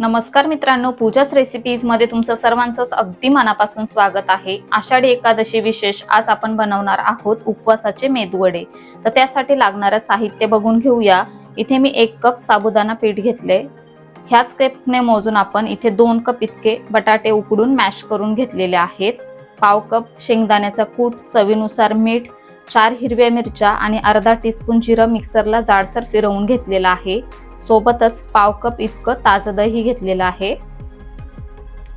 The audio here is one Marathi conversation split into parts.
नमस्कार मित्रांनो पूजाच रेसिपीजमध्ये तुमचं सर्वांचंच अगदी मनापासून स्वागत आहे. आषाढी एकादशी विशेष आज आपण बनवणार आहोत उपवासाचे मेदवडे. तर त्यासाठी लागणारं साहित्य बघून घेऊया. इथे मी एक कप साबुदाणा पीठ घेतले. ह्याच कपने मोजून आपण इथे दोन कप इतके बटाटे उकडून मॅश करून घेतलेले आहेत. पाव कप शेंगदाण्याचा कूट चवीनुसार मीठ चार हिरव्या मिरच्या आणि अर्धा टीस्पून जिरं मिक्सरला जाडसर फिरवून घेतलेलं आहे. सोबतच पाव कप इतकं ताजं दही घेतलेलं आहे.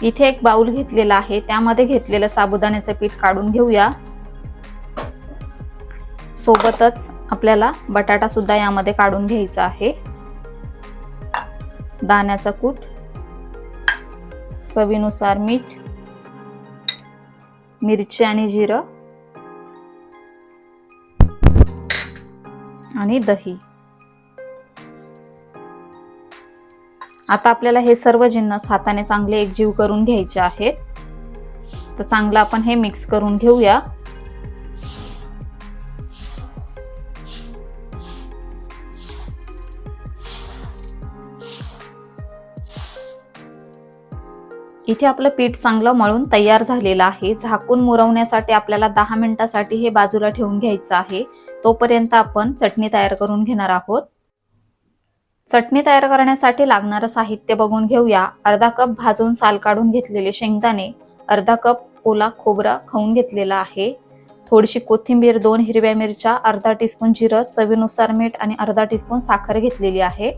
इथे एक बाउल घेतलेला आहे. त्यामध्ये घेतलेलं साबुदाण्याचं पीठ काढून घेऊया. सोबतच आपल्याला बटाटा सुद्धा यामध्ये काढून घ्यायचा आहे. दाण्याचा कूट चवीनुसार मीठ मिरची आणि जिरं आणि दही. आता आपल्याला हे सर्व जिन्नस हाताने चांगले एकजीव करून घ्यायचे आहेत. तर चांगलं आपण हे मिक्स करून घेऊया. इथे आपलं पीठ चांगलं मळून तयार झालेलं आहे. झाकून मुरवण्यासाठी आपल्याला दहा मिनिटासाठी हे बाजूला ठेवून घ्यायचं आहे. तोपर्यंत आपण चटणी तयार करून घेणार आहोत. चटणी तयार करण्यासाठी लागणारं साहित्य बघून घेऊया. अर्धा कप भाजून साल काढून घेतलेले शेंगदाणे अर्धा कप ओला खोबरा खाऊन घेतलेला आहे. थोडीशी कोथिंबीर दोन हिरव्या मिरच्या अर्धा टीस्पून जिरं चवीनुसार मीठ आणि अर्धा टीस्पून साखर घेतलेली आहे.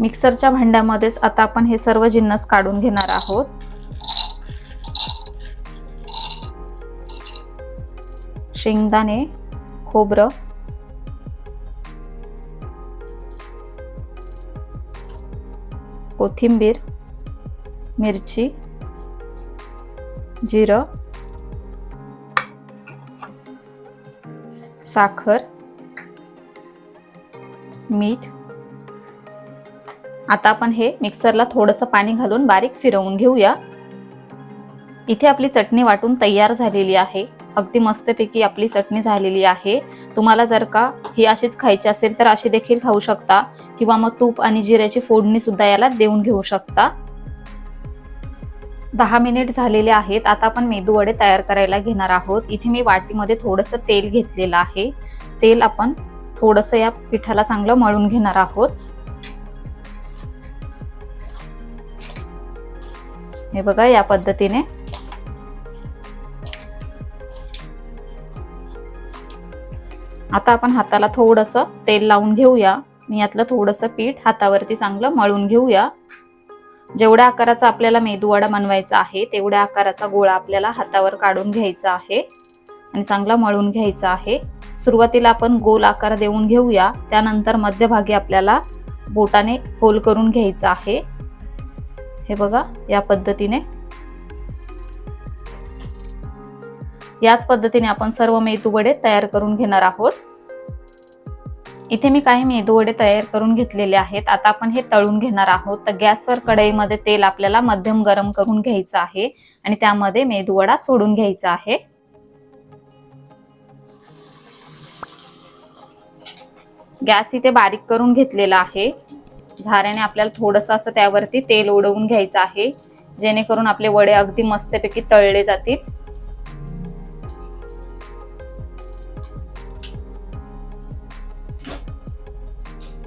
मिक्सरच्या भांड्यामध्येच आता आपण हे सर्व जिन्नस काढून घेणार आहोत. शेंगदाणे खोबरं कोथिंबीर मिरची जिरं साखर मीठ. आता आपण हे मिक्सरला थोडंसं पाणी घालून बारीक फिरवून घेऊया. इथे आपली चटणी वाटून तयार झालेली आहे. अगदी मस्तपैकी आपली चटणी झालेली आहे. तुम्हाला जर का ही अशीच खायची असेल तर अशी देखील खाऊ शकता. किंवा मग तूप आणि जिऱ्याची फोडणी सुद्धा याला देऊन घेऊ शकता. दहा मिनिट झालेले आहेत. आता आपण मेदू वडे तयार करायला घेणार आहोत. इथे मी वाटीमध्ये थोडंसं तेल घेतलेलं आहे. तेल आपण थोडंसं या पिठाला चांगलं मळून घेणार आहोत. हे बघा या पद्धतीने आता आपण हाताला थोडंसं तेल लावून घेऊया. मी यातलं थोडंसं पीठ हातावरती चांगलं मळून घेऊया. जेवढ्या आकाराचा आपल्याला मेदूवाडा बनवायचा आहे तेवढ्या आकाराचा गोळा आपल्याला हातावर काढून घ्यायचा आहे आणि चांगला मळून घ्यायचा आहे. सुरुवातीला आपण गोल आकार देऊन घेऊया. त्यानंतर मध्यभागी आपल्याला बोटाने होल करून घ्यायचा आहे. हे बघा या पद्धतीने याच पद्धतीने आपण सर्व मेदूवडे तयार करून घेणार आहोत. इथे मी काही मेदूवडे तयार करून घेतलेले आहेत. आता आपण हे तळून घेणार आहोत. तर गॅसवर कढईमध्ये तेल आपल्याला मध्यम गरम करून घ्यायचं आहे आणि त्यामध्ये मेदूवडा सोडून घ्यायचा आहे. गॅस इथे बारीक करून घेतलेला आहे. झाऱ्याने आपल्याला थोडंसं असं त्यावरती तेल उडवून घ्यायचं आहे. जेणेकरून आपले वडे अगदी मस्तपैकी तळले जातील.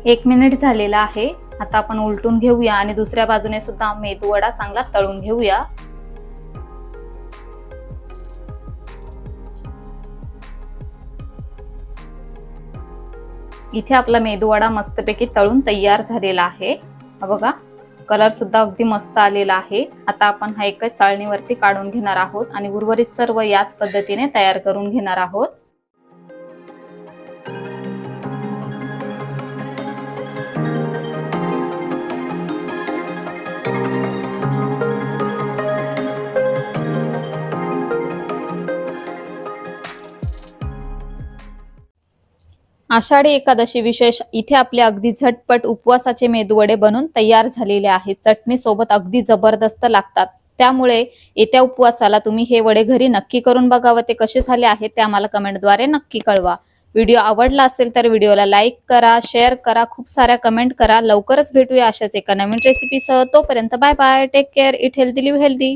एक मिनिट झालेला आहे. आता आपण उलटून घेऊया आणि दुसऱ्या बाजूने सुद्धा मेदू वडा चांगला तळून घेऊया. इथे आपला मेदूवडा मस्तपैकी तळून तयार झालेला आहे. बघा कलर सुद्धा अगदी मस्त आलेला आहे. आता आपण हा एकच चाळणीवरती काढून घेणार आहोत आणि उर्वरित सर्व याच पद्धतीने तयार करून घेणार आहोत. आषाढी एकादशी विशेष इथे आपले अगदी झटपट उपवासाचे मेदूवडे बनून तयार झालेले आहेत. चटणी सोबत अगदी जबरदस्त लागतात. त्यामुळे येत्या उपवासाला तुम्ही हे वडे घरी नक्की करून बघावं ते कसे झाले आहेत ते आम्हाला कमेंटद्वारे नक्की कळवा. व्हिडिओ आवडला असेल तर व्हिडिओला लाईक करा शेअर करा खूप साऱ्या कमेंट करा. लवकरच भेटूया अशाच एका नवीन रेसिपीसह तोपर्यंत bye bye take care eat healthy live healthy